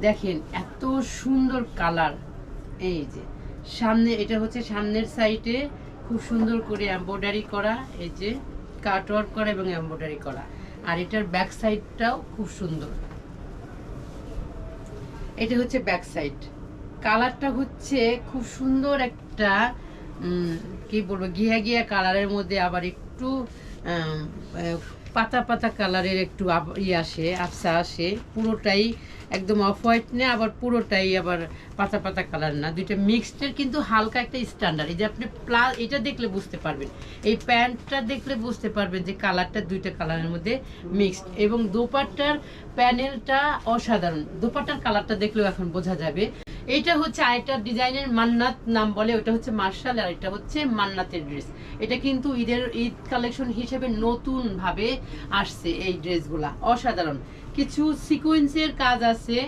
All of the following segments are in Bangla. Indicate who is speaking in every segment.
Speaker 1: দেখেন এত সুন্দর কালার। এই যে, সামনে, এটা হচ্ছে সামনের সাইডে খুব সুন্দর করে এমব্রয়ডারি করা, এই যে কাটওয়ার্ক করা এবং এমব্রয়ডারি করা। আর এটার ব্যাক সাইডটাও খুব সুন্দর। এটা হচ্ছে ব্যাক সাইড কালারটা হচ্ছে খুব সুন্দর একটা কি বলব গিয়া গিয়া কালারের মধ্যে আবার একটু পাতা পাতা কালারের একটু আব- ই আসে আফসা আসে। পুরোটাই একদম অফ হোয়াইট না, আবার পুরোটাই আবার পাতা পাতা কালার না। দুইটা মিক্সডের কিন্তু হালকা একটা স্ট্যান্ডার্ড এই যে আপনি প্লাস এটা দেখলে বুঝতে পারবেন। এই প্যান্টটা দেখলে বুঝতে পারবেন যে কালারটা দুইটা কালারের মধ্যে মিক্সড এবং দোপাট্টার প্যানেলটা অসাধারণ। দোপাট্টার কালারটা দেখলেও এখন বোঝা যাবে। এটা হচ্ছে আরেকটা ডিজাইনের মান্নাত নাম বলে, ওটা হচ্ছে মার্শাল, আর এটা হচ্ছে মান্নাতের ড্রেস এটা কিন্তু ঈদের ঈদ কালেকশন হিসেবে নতুন ভাবে আসছে এই ড্রেসগুলা অসাধারণ। কিছু সিকোয়েন্সের কাজ আছে,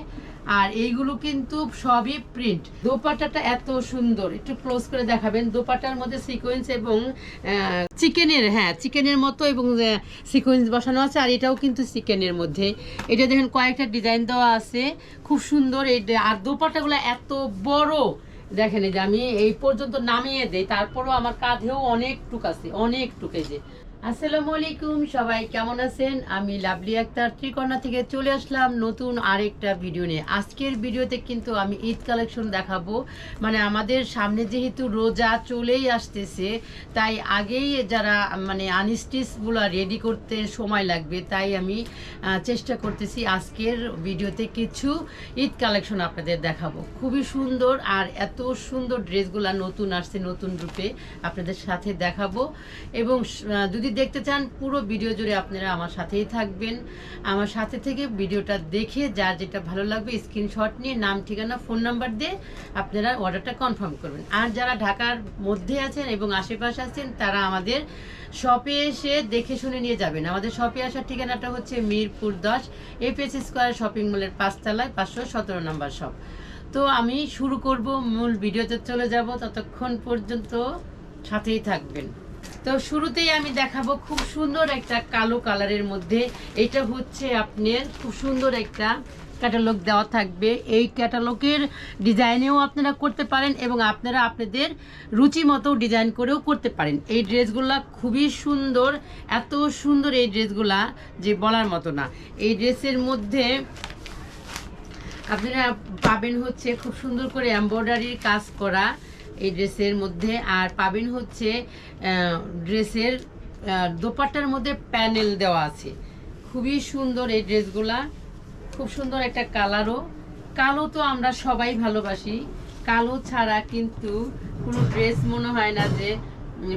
Speaker 1: আর এইগুলো কিন্তু সবই প্রিন্ট দোপাটাটা এত সুন্দর, একটু ক্লোজ করে দেখাবেন। দোপাটার মধ্যে সিকোয়েন্স এবং চিকেনের হ্যাঁ চিকেনের মতো এবং সিকোয়েন্স বসানো আছে, আর এটাও কিন্তু চিকেনের মধ্যে। এটা দেখেন, কয়েকটা ডিজাইন দেওয়া আছে। খুব সুন্দর, এই আর দোপাটাগুলো এত বড়। দেখেন, এই যে, আমি এই পর্যন্ত নামিয়ে দেই, তারপরও আমার কাঁধেও অনেক টুক আছে অনেক টুক যে। আসসালামু আলাইকুম, সবাই কেমন আছেন? আমি লাভলি আক্তার ত্রিকর্ণা থেকে চলে আসলাম নতুন আরেকটা ভিডিও নিয়ে। আজকের ভিডিওতে কিন্তু আমি ঈদ কালেকশন দেখাবো। মানে আমাদের সামনে যেহেতু রোজা চলেই আসতেছে, তাই আগেই যারা মানে আনস্টিচগুলো রেডি করতে সময় লাগবে, তাই আমি চেষ্টা করতেছি আজকের ভিডিওতে কিছু ঈদ কালেকশন আপনাদের দেখাবো। খুবই সুন্দর আর এত সুন্দর ড্রেসগুলো নতুন আসছে, নতুন রূপে আপনাদের সাথে দেখাবো। এবং যদি দেখতে চান, পুরো ভিডিও জুড়ে আপনারা আমার সাথেই থাকবেন। আমার সাথে থেকে ভিডিওটা দেখে যার যেটা ভালো লাগবে স্ক্রিনশট নিয়ে নাম, ঠিকানা ফোন নাম্বার দিয়ে আপনারা অর্ডারটা কনফার্ম করবেন। আর যারা ঢাকার মধ্যে আছেন এবং আশেপাশে আছেন, তারা আমাদের শপে এসে দেখে শুনে নিয়ে যাবেন। আমাদের শপে আসার ঠিকানাটা হচ্ছে মিরপুর দশ এপিএস স্কোয়ার শপিং মলের পাঁচতলায় পাঁচশো সতেরো নম্বর শপ তো আমি শুরু করব মূল ভিডিওতে, চলে যাব ততক্ষণ পর্যন্ত সাথেই থাকবেন। তো শুরুতেই আমি দেখাবো খুব সুন্দর একটা কালো কালারের মধ্যে। এটা হচ্ছে আপনার খুব সুন্দর একটা ক্যাটালগ দেওয়া থাকবে। এই ক্যাটালগের ডিজাইনেও আপনারা করতে পারেন এবং আপনারা আপনাদের রুচি মতো ডিজাইন করেও করতে পারেন। এই ড্রেসগুলা খুবই সুন্দর, এত সুন্দর এই ড্রেসগুলা যে বলার মতো না। এই ড্রেসের মধ্যে আপনারা পাবেন হচ্ছে খুব সুন্দর করে এমব্রয়ডারির কাজ করা। এই ড্রেসের মধ্যে। আর পাবেন হচ্ছে ড্রেসের দোপাট্টার মধ্যে প্যানেল দেওয়া আছে। খুবই সুন্দর এই ড্রেসগুলা। খুব সুন্দর একটা কালারও। কালো তো আমরা সবাই ভালোবাসি। কালো ছাড়া কিন্তু কোনো ড্রেস মনে হয় না যে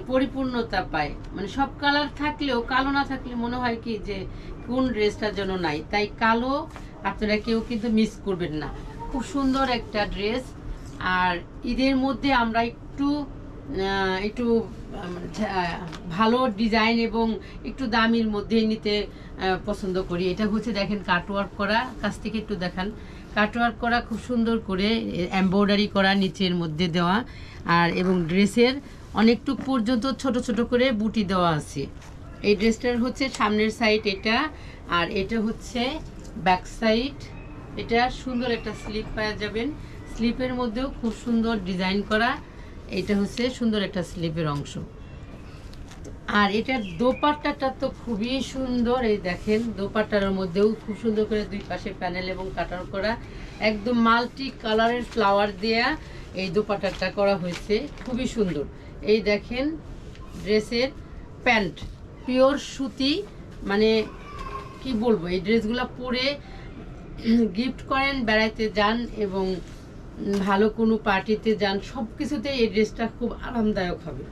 Speaker 1: পরিপূর্ণতা পায়। মানে সব কালার থাকলেও, কালো না থাকলে মনে হয় কি যে, কোন ড্রেসটার জন্য নাই। তাই কালো আপনারা কেউ কিন্তু মিস করবেন না। খুব সুন্দর একটা ড্রেস। আর ঈদের মধ্যে আমরা একটু একটু ভালো ডিজাইন এবং একটু দামির মধ্যে নিতে পছন্দ করি। এটা হচ্ছে দেখেন কাটওয়ার্ক করা। কাছ থেকে একটু দেখান। কাটওয়ার্ক করা খুব সুন্দর করে এমব্রয়ডারি করা নিচের মধ্যে দেওয়া। আর এবং ড্রেসের অনেকটুক পর্যন্ত ছোট ছোট করে বুটি দেওয়া আছে। এই ড্রেসটার হচ্ছে সামনের সাইড এটা। আর এটা হচ্ছে ব্যাক সাইড এটা সুন্দর একটা স্লিপ পাওয়া যাবেন। স্লিপের মধ্যেও খুব সুন্দর ডিজাইন করা। এটা হচ্ছে সুন্দর একটা স্লিপের অংশ। আর এটার দোপাট্টাটা তো খুবই সুন্দর, এই দেখেন, দোপাট্টার মধ্যেও খুব সুন্দর করে দুই পাশে প্যানেল এবং কাটার করা। একদম মাল্টি কালারের ফ্লাওয়ার দেয়া এই দোপাট্টাটা করা হয়েছে, খুবই সুন্দর। এই দেখেন, ড্রেসের প্যান্ট, পিওর সুতি মানে কি বলব, এই ড্রেসগুলো পরে গিফট করেন, বেড়াইতে যান এবং ভালো কোনো পার্টিতে যান সব কিছুতে এই ড্রেসটা খুব আরামদায়ক হবে।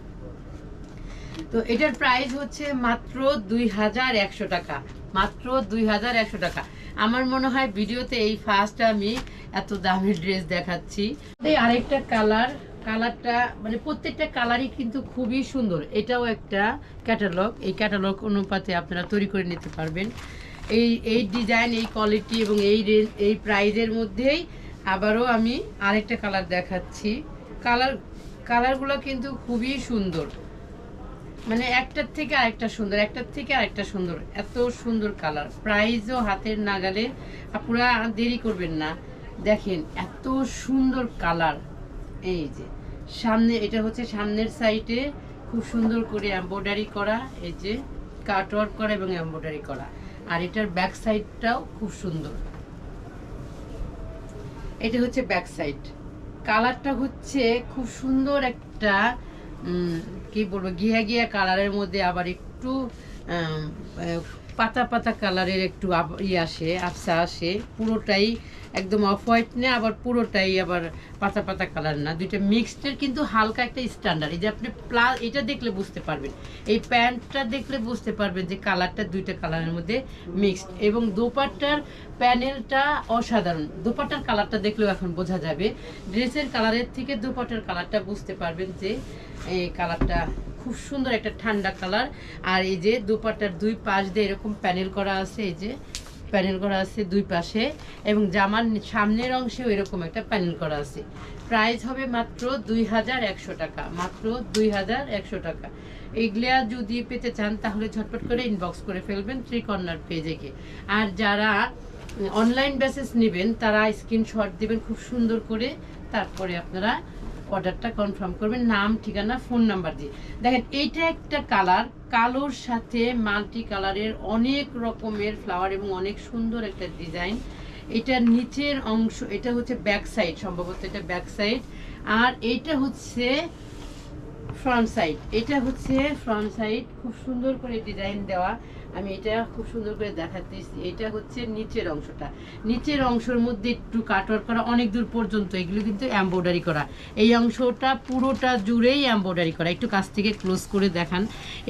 Speaker 1: তো এটার প্রাইস হচ্ছে মাত্র দুই হাজার একশো টাকা, মাত্র দুই হাজার একশো টাকা। আমার মনে হয় ভিডিওতে এই ফার্স্ট আমি এত দামের ড্রেস দেখাচ্ছি। আরেকটা কালার কালারটা মানে প্রত্যেকটা কালারই কিন্তু খুবই সুন্দর। এটাও একটা ক্যাটালগ এই ক্যাটালগ অনুপাতে আপনারা তৈরি করে নিতে পারবেন। এই এই ডিজাইন এই কোয়ালিটি এবং এই এই প্রাইজের মধ্যেই আবারও আমি আরেকটা কালার দেখাচ্ছি। কালার কালারগুলো কিন্তু খুবই সুন্দর। মানে একটার থেকে আরেকটা সুন্দর, একটার থেকে আরেকটা সুন্দর, এত সুন্দর কালার প্রাইজও হাতের নাগালে আপনারা দেরি করবেন না। দেখেন, এত সুন্দর কালার এই যে, সামনে, এটা হচ্ছে সামনের সাইডে খুব সুন্দর করে এমব্রয়ডারি করা, এই যে কাট ওয়ার্ক করা এবং এমব্রয়ডারি করা। আর এটার ব্যাক সাইডটাও খুব সুন্দর। এটা হচ্ছে ব্যাক সাইড কালারটা হচ্ছে খুব সুন্দর একটা কি বলব গিয়া গিয়া কালারের মধ্যে আবার একটু পাতা পাতা কালারের একটু আব- ই আসে আফসা আসে, পুরোটাই একদম অফ হোয়াইট না, আবার পুরোটাই আবার পাতা পাতা কালার না। দুইটা মিক্সডের কিন্তু হালকা একটা স্ট্যান্ডার্ড এই যে আপনি প্লাস এটা দেখলে বুঝতে পারবেন। এই প্যান্টটা দেখলে বুঝতে পারবেন যে কালারটা দুইটা কালারের মধ্যে মিক্সড এবং দোপাট্টার প্যানেলটা অসাধারণ। দোপাট্টার কালারটা দেখলেও এখন বোঝা যাবে। ড্রেসের কালারের থেকে দোপাট্টার কালারটা বুঝতে পারবেন যে এই কালারটা খুব সুন্দর একটা ঠান্ডা কালার। আর এই যে দোপাট্টার দুই পাশ দিয়ে এরকম প্যানেল করা আছে, এই যে প্যানেল করা আছে দুই পাশে এবং জামার সামনের অংশেও এরকম একটা প্যানেল করা আছে। প্রাইস হবে মাত্র দুই হাজার একশো টাকা, মাত্র দুই হাজার একশো টাকা। এইগুলা যদি পেতে চান তাহলে ঝটপট করে ইনবক্স করে ফেলবেন থ্রি কর্নার পেজে গিয়ে। আর যারা অনলাইন বেসিস নেবেন, তারা স্ক্রিনশট দিবেন খুব সুন্দর করে, তারপরে আপনারা অর্ডারটা কনফার্ম করবেন, নাম, ঠিকানা ফোন নাম্বার দিয়ে। দেখেন, এইটা একটা কালার কালোর সাথে মাল্টি কালারের অনেক রকমের ফ্লাওয়ার এবং অনেক সুন্দর একটা ডিজাইন এটা নিচের অংশ, এটা হচ্ছে ব্যাক সাইড সম্ভবত এটা ব্যাক সাইড আর এইটা হচ্ছে ফ্রন্ট সাইড এটা হচ্ছে ফ্রন্ট সাইড খুব সুন্দর করে ডিজাইন দেওয়া। আমি এটা খুব সুন্দর করে দেখাতেছি। এটা হচ্ছে নিচের অংশটা। নিচের অংশের মধ্যে একটু কাটওয়ার করা অনেক দূর পর্যন্ত, এগুলো কিন্তু এমব্রয়ডারি করা। এই অংশটা পুরোটা জুড়েই এমব্রয়ডারি করা। একটু কাছ থেকে ক্লোজ করে দেখান।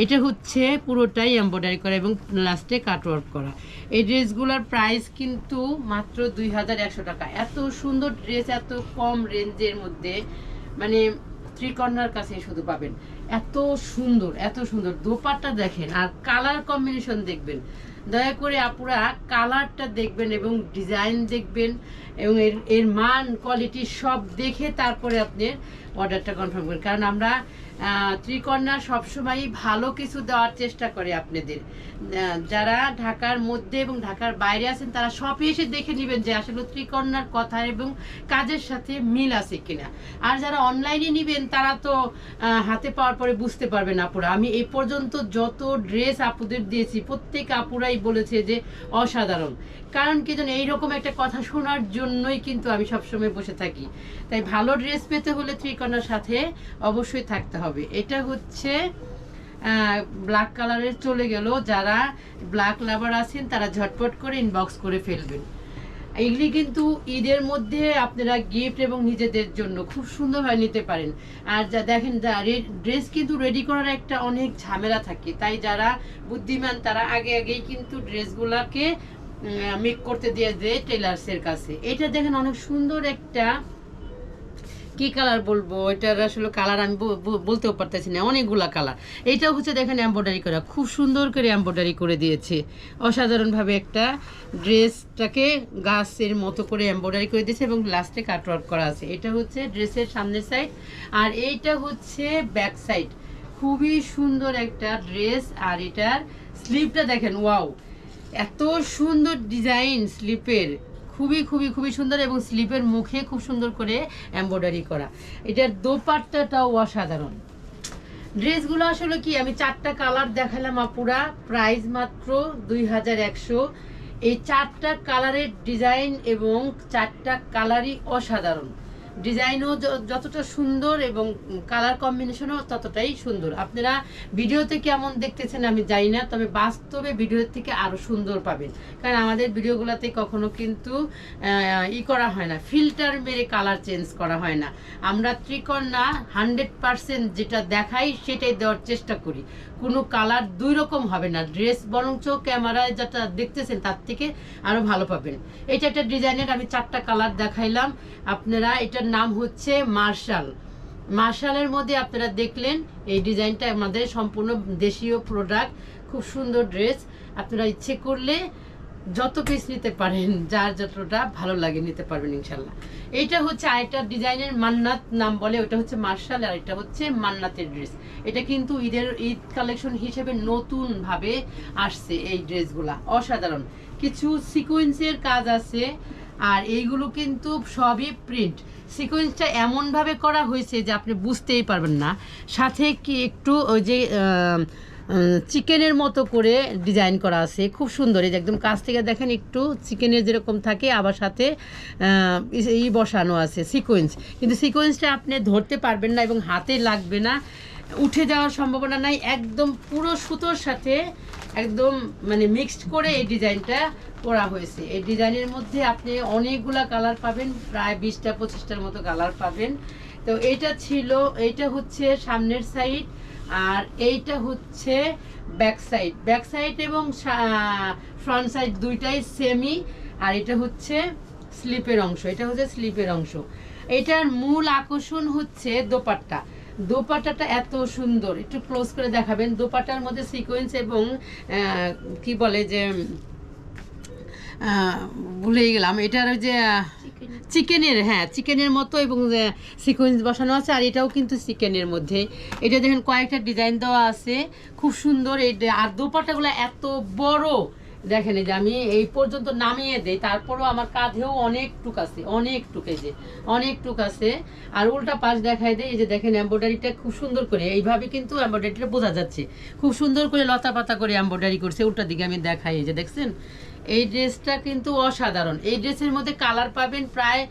Speaker 1: এটা হচ্ছে পুরোটাই এমব্রয়ডারি করা এবং লাস্টে কাটওয়ার্ক করা। এই ড্রেসগুলোর প্রাইস কিন্তু মাত্র দুই হাজার একশো টাকা। এত সুন্দর ড্রেস এত কম রেঞ্জের মধ্যে মানে ত্রিকর্ণার কাছে শুধু পাবেন। এত সুন্দর এত সুন্দর। দোপাট্টা দেখেন আর কালার কম্বিনেশন দেখবেন। দয়া করে আপুরা কালারটা দেখবেন এবং ডিজাইন দেখবেন এবং এর এর মান, কোয়ালিটি সব দেখে তারপরে আপনি অর্ডারটা কনফার্ম করি। কারণ আমরা ত্রিকন্যা সবসময়ই ভালো কিছু দেওয়ার চেষ্টা করে আপনাদের। যারা ঢাকার মধ্যে এবং ঢাকার বাইরে আছেন, তারা সবই এসে দেখে নেবেন যে আসলে ত্রিকন্যার কথা এবং কাজের সাথে মিল আছে কিনা। আর যারা অনলাইনে নেবেন, তারা তো হাতে পাওয়ার পরে বুঝতে পারবেন আপুরা। আমি এই পর্যন্ত যত ড্রেস আপুদের দিয়েছি, প্রত্যেক আপুরাই বলেছে যে অসাধারণ। কারণ কি যেন এইরকম একটা কথা শোনার জন্যই কিন্তু আমি সবসময় বসে থাকি। তাই ভালো ড্রেস পেতে হলে ত্রিকন্যার সাথে অবশ্যই থাকতে হবে। এটা হচ্ছে ব্ল্যাক কালারের চলে গেল। যারা ব্ল্যাক লাভার আছেন, তারা ঝটপট করে ইনবক্স করে ফেলবেন। এগুলি কিন্তু ঈদের মধ্যে আপনারা গিফট এবং নিজেদের জন্য খুব সুন্দরভাবে নিতে পারেন। আর যা দেখেন, যা ড্রেস কিন্তু রেডি করার একটা অনেক ঝামেলা থাকে। তাই যারা বুদ্ধিমান, তারা আগে আগেই কিন্তু ড্রেসগুলোকে মেক করতে দিয়ে দেয় টেলার্সের কাছে। এটা দেখেন অনেক সুন্দর একটা কি কালার বলব? এটার আসলে কালার আমি বলতেও পারতেছি না, অনেকগুলা কালার এইটাও হচ্ছে দেখেন এমব্রয়ডারি করা। খুব সুন্দর করে এমব্রয়ডারি করে দিয়েছে। অসাধারণভাবে একটা ড্রেসটাকে গাছের মতো করে এমব্রয়ডারি করে দিয়েছে এবং লাস্টে কাটওয়ার্ক করা আছে। এটা হচ্ছে ড্রেসের সামনের সাইড আর এইটা হচ্ছে ব্যাক সাইড খুবই সুন্দর একটা ড্রেস, আর এটার স্লিপটা দেখেন ওয়াও এত সুন্দর ডিজাইন স্লিপের খুবই খুবই খুবই সুন্দর এবং স্লিপের মুখে খুব সুন্দর করে এমব্রয়ডারি করা। এটার দোপাট্টাটাও অসাধারণ। ড্রেসগুলো আসলে কি, আমি চারটা কালার দেখালাম আপুরা, প্রাইস মাত্র দুই হাজার একশো। এই চারটা কালারের ডিজাইন এবং চারটা কালারই অসাধারণ। ডিজাইনও যতটা সুন্দর এবং কালার কম্বিনেশনও ততটাই সুন্দর। আপনারা ভিডিওতে কেমন দেখতেছেন আমি জানি না, তবে বাস্তবে ভিডিওর থেকে আরও সুন্দর পাবেন। কারণ আমাদের ভিডিওগুলোতে কখনো কিন্তু ই করা হয় না ফিল্টার মেরে কালার চেঞ্জ করা হয় না। আমরা ত্রিকন্যা হান্ড্রেড পার্সেন্ট যেটা দেখাই সেটাই দেওয়ার চেষ্টা করি। কোনো কালার দুই রকম হবে না। ড্রেস বরঞ্চ ক্যামেরায় যেটা দেখতেছেন তার থেকে আরও ভালো পাবেন। এটা একটা ডিজাইনের আমি চারটা কালার দেখাইলাম। আপনারা এটার নাম হচ্ছে মার্শাল। মার্শালের মধ্যে আপনারা দেখলেন এই ডিজাইনটা আমাদের সম্পূর্ণ দেশীয় প্রোডাক্ট খুব সুন্দর ড্রেস আপনারা ইচ্ছে করলে যত পিস নিতে পারেন, যার যতটা ভালো লাগে নিতে পারবেন ইনশাল্লাহ এইটা হচ্ছে আরেকটা ডিজাইনের মান্নাত নাম বলে, ওটা হচ্ছে মার্শাল আর এটা হচ্ছে মান্নাতের ড্রেস এটা কিন্তু ঈদের, ঈদ কালেকশন হিসেবে নতুন ভাবে আসছে এই ড্রেসগুলা অসাধারণ। কিছু সিকোয়েন্সের কাজ আছে। আর এইগুলো কিন্তু সবই প্রিন্ট সিকোয়েন্সটা এমনভাবে করা হয়েছে যে আপনি বুঝতেই পারবেন না। সাথে কি একটু ওই যে চিকেনের মতো করে ডিজাইন করা আছে। খুব সুন্দর। এই যে একদম কাছ থেকে দেখেন একটু চিকেনের যেরকম থাকে, আবার সাথে ই- বসানো আছে সিকোয়েন্স কিন্তু সিকোয়েন্সটা আপনি ধরতে পারবেন না এবং হাতে লাগবে না। উঠে যাওয়ার সম্ভাবনা নাই। একদম পুরো সুতোর সাথে একদম মানে মিক্সড করে এই ডিজাইনটা করা হয়েছে। এই ডিজাইনের মধ্যে আপনি অনেকগুলা কালার পাবেন, প্রায় বিশটা, পঁচিশটার মতো কালার পাবেন। তো এইটা ছিল, এইটা হচ্ছে সামনের সাইড আর এইটা হচ্ছে ব্যাক সাইড ব্যাক সাইড এবং ফ্রন্ট সাইড দুইটাই সেমি আর এটা হচ্ছে স্লিপের অংশ। এটা হচ্ছে স্লিপের অংশ। এটার মূল আকর্ষণ হচ্ছে দোপাট্টা। দোপাট্টাটা এত সুন্দর, একটু ক্লোজ করে দেখাবেন। দোপাটার মধ্যে সিকোয়েন্স এবং কি বলে যে ভুলেই গেলাম, এটার ওই যে চিকেনের হ্যাঁ চিকেনের মতো এবং সিকোয়েন্স বসানো আছে, আর এটাও কিন্তু চিকেনের মধ্যে। এটা দেখেন কয়েকটা ডিজাইন দেওয়া আছে, খুব সুন্দর। এই আর দোপাটাগুলো এত বড় দেখেন এই যে আমি এই পর্যন্ত নামিয়ে দেই, তারপরও আমার কাঁধেও অনেক টুক আছে অনেক টুকে যে অনেক টুক আছে। আর উল্টা পাশ দেখাই দেয় এই যে দেখেন এম্ব্রয়ডারিটা খুব সুন্দর করে, এইভাবে কিন্তু এম্ব্রয়ডারিটা বোঝা যাচ্ছে। খুব সুন্দর করে লতা পাতা করে এম্ব্রয়ডারি করছে, উল্টা দিকে আমি দেখাই, এই যে দেখছেন? এই ড্রেসটা কিন্তু অসাধারণ। এই ড্রেসের মধ্যে কালার পাবেন প্রায়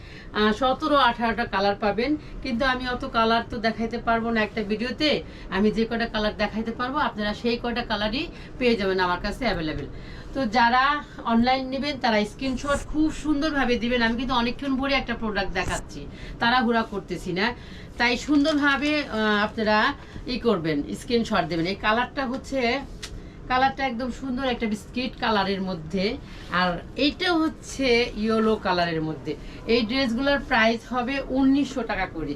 Speaker 1: সতেরো, আঠারোটা কালার পাবেন। কিন্তু আমি অত কালার তো দেখাইতে পারব না একটা ভিডিওতে। আমি যে কটা কালার দেখাইতে পারব, আপনারা সেই কটা কালারই পেয়ে যাবেন আমার কাছে অ্যাভেলেবেল তো যারা অনলাইন নেবেন, তারা স্ক্রিনশট খুব সুন্দরভাবে দিবেন। আমি কিন্তু অনেকক্ষণ ভরে একটা প্রোডাক্ট দেখাচ্ছি। তারা হুড়া করতেছি না। তাই সুন্দরভাবে আপনারা ই করবেন স্ক্রিনশট দেবেন। এই কালারটা হচ্ছে কালারটা একদম সুন্দর একটা বিস্কিট কালারের মধ্যে। আর এইটা হচ্ছে ইয়েলো কালারের মধ্যে। এই ড্রেসগুলোর প্রাইস হবে উনিশশো টাকা করে।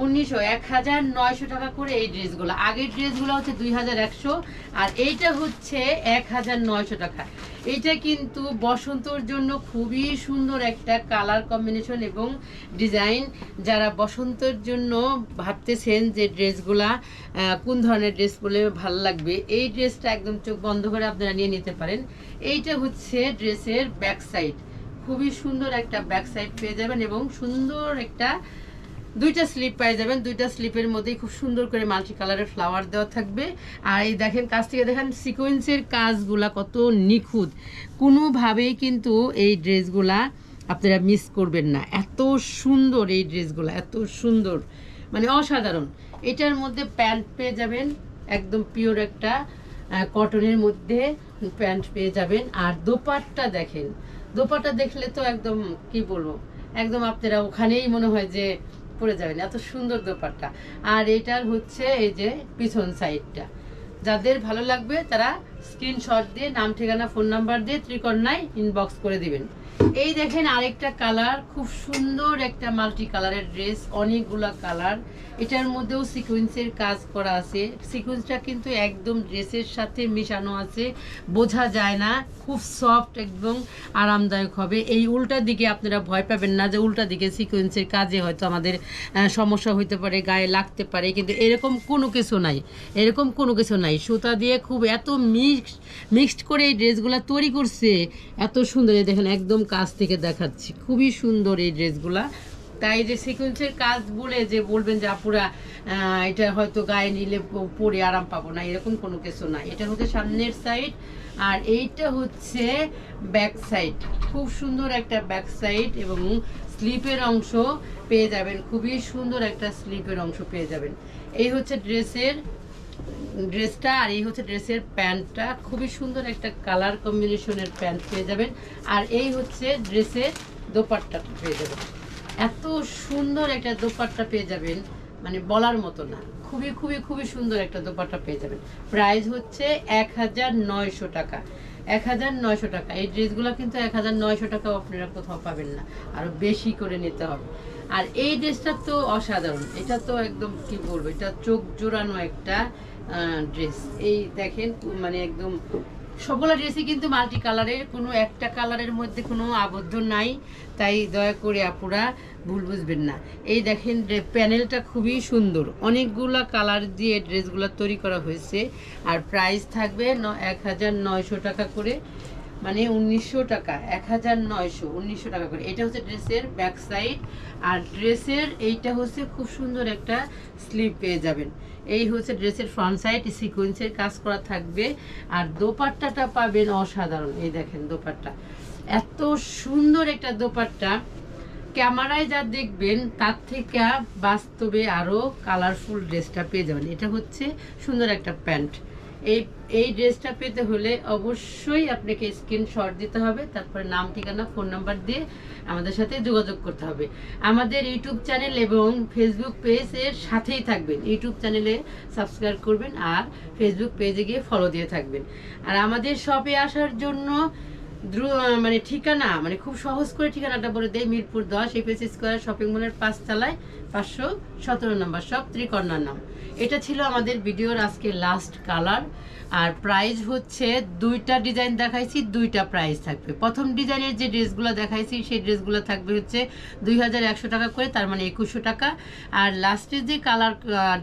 Speaker 1: উনিশশো এক হাজার নয়শো টাকা করে এই ড্রেসগুলো। আগের ড্রেসগুলো হচ্ছে দুই হাজার একশো আর এইটা হচ্ছে এক হাজার নয়শো টাকা। এইটা কিন্তু বসন্তর জন্য খুবই সুন্দর একটা কালার কম্বিনেশন এবং ডিজাইন। যারা বসন্তের জন্য ভাবতেছেন যে ড্রেসগুলা কোন ধরনের ড্রেস পরলে ভালো লাগবে, এই ড্রেসটা একদম চোখ বন্ধ করে আপনারা নিয়ে নিতে পারেন। এইটা হচ্ছে ড্রেসের ব্যাক সাইড। খুবই সুন্দর একটা ব্যাক সাইড পেয়ে যাবেন এবং সুন্দর একটা দুইটা স্লিপ পেয়ে যাবেন। দুইটা স্লিপের মধ্যেই খুব সুন্দর করে মাল্টি কালারের ফ্লাওয়ার দেওয়া থাকবে। আর এই দেখেন, কাছ থেকে দেখেন সিকোয়েন্সের কাজগুলা কত নিখুঁত। কোনোভাবেই কিন্তু এই ড্রেসগুলা আপনারা মিস করবেন না। এত সুন্দর এই ড্রেসগুলো এত সুন্দর। মানে অসাধারণ। এটার মধ্যে প্যান্ট পেয়ে যাবেন, একদম পিওর একটা কটনের মধ্যে প্যান্ট পেয়ে যাবেন। আর দোপাট্টা দেখেন, দোপাট্টা দেখলে তো একদম, কি বলব, একদম আপনারা ওখানেই মনে হয় যে পরে যাবেন এত সুন্দর দোপাট্টা। আর এটার হচ্ছে এই যে পিছন সাইডটা। যাদের ভালো লাগবে তারা স্ক্রিনশট দিয়ে, নাম, ঠিকানা ফোন নাম্বার দিয়ে ত্রিকন্যায় ইনবক্স করে দিবেন। এই দেখেন আরেকটা কালার, খুব সুন্দর একটা মাল্টি কালারের ড্রেস, অনেকগুলা কালার। এটার মধ্যেও সিকোয়েন্সের কাজ করা আছে। সিকোয়েন্সটা কিন্তু একদম ড্রেসের সাথে মিশানো আছে। বোঝা যায় না, খুব সফট একদম আরামদায়ক হবে। এই উল্টা দিকে আপনারা ভয় পাবেন না যে উল্টা দিকে সিকোয়েন্সের কাজে হয়তো আমাদের সমস্যা হইতে পারে, গায়ে লাগতে পারে, কিন্তু এরকম কোনো কিছু নাই। এরকম কোনো কিছু নাই। সুতা দিয়ে খুব এত মিক্স, মিক্সড করে এই ড্রেসগুলো তৈরি করছে। এত সুন্দর দেখেন, একদম কাছ থেকে দেখাচ্ছি। খুবই সুন্দর এই ড্রেসগুলা। তাই যে সিকোয়েন্সের কাজ বলে যে বলবেন যে, আপুরা এটা হয়তো গায়ে নিলে পরে আরাম পাবো না। এরকম কোনো কিছু না। এটা হচ্ছে সামনের সাইড আর এইটা হচ্ছে ব্যাক সাইড খুব সুন্দর একটা ব্যাক সাইড এবং স্লিপের অংশ পেয়ে যাবেন। খুবই সুন্দর একটা স্লিপের অংশ পেয়ে যাবেন। এই হচ্ছে ড্রেসের ড্রেসটা আর এই হচ্ছে ড্রেসের প্যান্টটা। খুবই সুন্দর একটা কালার কম্বিনেশনের প্যান্ট পেয়ে যাবেন। আর এই হচ্ছে ড্রেসের দোপাট্টাটা পেয়ে যাবেন। এত সুন্দর একটা দোপাট্টা পেয়ে যাবেন মানে বলার মতো না। খুবই খুবই খুবই সুন্দর একটা দোপাট্টা পেয়ে যাবেন। প্রাইস হচ্ছে এক হাজার নয়শো টাকা। এক হাজার নয়শো টাকা। এই ড্রেসগুলো কিন্তু এক হাজার নয়শো টাকাও আপনারা কোথাও পাবেন না। আরও বেশি করে নিতে হবে। আর এই ড্রেসটা তো অসাধারণ। এটা তো একদম কি বলব, এটা চোখ জোড়ানো একটা ড্রেস। এই দেখেন মানে একদম সবগুলো ড্রেসই কিন্তু মাল্টি কালারের কোনো একটা কালারের মধ্যে কোনো আবদ্ধ নাই। তাই দয়া করে আপুরা ভুল বুঝবেন না। এই দেখেন প্যানেলটা খুবই সুন্দর। অনেকগুলা কালার দিয়ে ড্রেসগুলো তৈরি করা হয়েছে। আর প্রাইস থাকবে ন, এক হাজার নয়শো টাকা করে। মানে উনিশশো টাকা, এক হাজার নয়শো, উনিশশো টাকা করে। এটা হচ্ছে ড্রেসের ব্যাক সাইড আর ড্রেসের এইটা হচ্ছে খুব সুন্দর একটা স্লিপ পেয়ে যাবেন। এই হচ্ছে ড্রেসের ফ্রন্ট সাইড সিকোয়েন্সের কাজ করা থাকবে, আর দোপাট্টাটা পাবেন অসাধারণ। এই দেখেন দোপাট্টা। এত সুন্দর একটা দোপাট্টা। ক্যামেরায় যা দেখবেন, তার থেকে বাস্তবে আরও কালারফুল ড্রেসটা পেয়ে যাবেন। এটা হচ্ছে সুন্দর একটা প্যান্ট। এই এই ড্রেসটা পেতে হলে অবশ্যই আপনাকে স্ক্রিনশট দিতে হবে, তারপরে নাম, ঠিকানা, ফোন নাম্বার দিয়ে আমাদের সাথে যোগাযোগ করতে হবে। আমাদের ইউটিউব চ্যানেল এবং ফেসবুক পেজের সাথেই থাকবেন। ইউটিউব চ্যানেলে সাবস্ক্রাইব করবেন আর ফেসবুক পেজে গিয়ে ফলো দিয়ে থাকবেন। আর আমাদের শপে আসার জন্য মানে ঠিকানা মানে খুব সহজ করে ঠিকানাটা বলে দেয় মিরপুর দশ এফএস স্কোয়ার শপিং মলের পাঁচ তলায় পাঁচশো সতেরো নম্বর সব ত্রিকর্ণার নাম এটা ছিল আমাদের ভিডিওর আজকে লাস্ট কালার আর প্রাইস হচ্ছে দুইটা ডিজাইন দেখাইছি, দুইটা প্রাইস থাকবে। প্রথম ডিজাইনের যে ড্রেসগুলো দেখাইছি, সেই ড্রেসগুলো থাকবে হচ্ছে দুই হাজার একশো টাকা করে, তার মানে একুশশো টাকা। আর লাস্টের যে কালার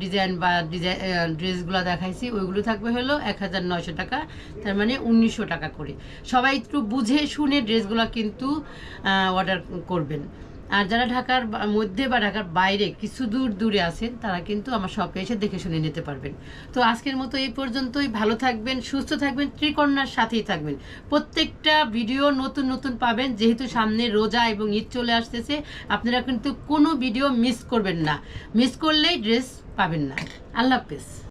Speaker 1: ডিজাইন বা ডিজাইন ড্রেসগুলো দেখাইছি, ওইগুলো থাকবে হলো এক হাজার নয়শো টাকা, তার মানে উনিশশো টাকা করে। সবাই একটু বুঝে শুনে ড্রেসগুলো কিন্তু অর্ডার করবেন। আর যারা ঢাকার মধ্যে বা ঢাকার বাইরে কিছু দূর দূরে আছেন, তারা কিন্তু আমার শপে এসে দেখে শুনে নিতে পারবেন। তো আজকের মতো এই পর্যন্তই। ভালো থাকবেন, সুস্থ থাকবেন ত্রিকন্যার সাথেই থাকবেন। প্রত্যেকটা ভিডিও নতুন নতুন পাবেন, যেহেতু সামনে রোজা এবং ঈদ চলে আসতেছে, আপনারা কিন্তু কোনো ভিডিও মিস করবেন না। মিস করলেই ড্রেস পাবেন না। আল্লাহ হাফেজ।